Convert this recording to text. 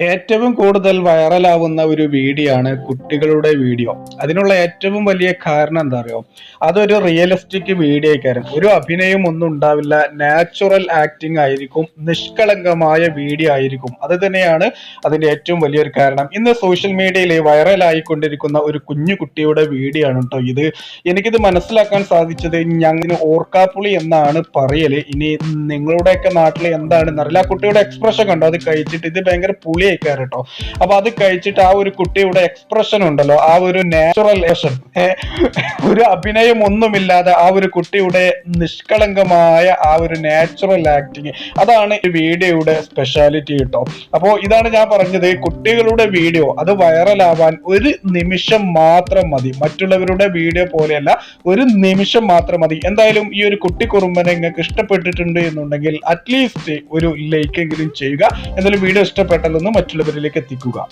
ഏറ്റവും കൂടുതൽ വൈറലാവുന്ന ഒരു വീഡിയോ ആണ് കുട്ടികളുടെ വീഡിയോ. അതിനുള്ള ഏറ്റവും വലിയ കാരണം എന്താ അറിയോ? അതൊരു റിയലിസ്റ്റിക് വീഡിയോ ആയിരിക്കും ഒരു അഭിനയം ഒന്നും ഉണ്ടാവില്ല. നാച്ചുറൽ ആക്ടിങ് ആയിരിക്കും. നിഷ്കളങ്കമായ വീഡിയോ ആയിരിക്കും. അത് തന്നെയാണ് അതിന്റെ ഏറ്റവും വലിയൊരു കാരണം. ഇന്ന് സോഷ്യൽ മീഡിയയിൽ വൈറലായിക്കൊണ്ടിരിക്കുന്ന ഒരു കുഞ്ഞു കുട്ടിയുടെ വീഡിയോ ആണ് കേട്ടോ ഇത്. എനിക്കിത് മനസ്സിലാക്കാൻ സാധിച്ചത് ഞങ്ങൾ ഓർക്കാപ്പുളി എന്നാണ് പറയൽ. ഇനി നിങ്ങളുടെയൊക്കെ നാട്ടിൽ എന്താണെന്ന് അറിയില്ല. ആ കുട്ടിയുടെ എക്സ്പ്രഷൻ കണ്ടോ? അത് കഴിച്ചിട്ട് ഇത് ഭയങ്കര പുളി കഴിക്കാറ് കേട്ടോ അപ്പൊ അത് കഴിച്ചിട്ട് ആ ഒരു കുട്ടിയുടെ എക്സ്പ്രഷൻ ഉണ്ടല്ലോ ആ ഒരു നാച്ചുറൽ ഒരു അഭിനയം ഒന്നുമില്ലാതെ ആ ഒരു കുട്ടിയുടെ നിഷ്കളങ്കമായ ആ ഒരു നാച്ചുറൽ ആക്ടിങ് അതാണ് ഈ വീഡിയോയുടെ സ്പെഷ്യാലിറ്റി കേട്ടോ അപ്പോ ഇതാണ് ഞാൻ പറഞ്ഞത് കുട്ടികളുടെ വീഡിയോ അത് വൈറലാവാൻ ഒരു നിമിഷം മാത്രം മതി. മറ്റുള്ളവരുടെ വീഡിയോ പോലെയല്ല ഒരു നിമിഷം മാത്രം മതി. എന്തായാലും ഈ ഒരു കുട്ടി കുറുമ്പനെ നിങ്ങൾക്ക് ഇഷ്ടപ്പെട്ടിട്ടുണ്ട് എന്നുണ്ടെങ്കിൽ അറ്റ്ലീസ്റ്റ് ഒരു ലൈക്ക് എങ്കിലും ചെയ്യുക. എന്തായാലും വീഡിയോ ഇഷ്ടപ്പെട്ടല്ലെന്ന് മറ്റുള്ളവരിലേക്ക് എത്തിക്കുക.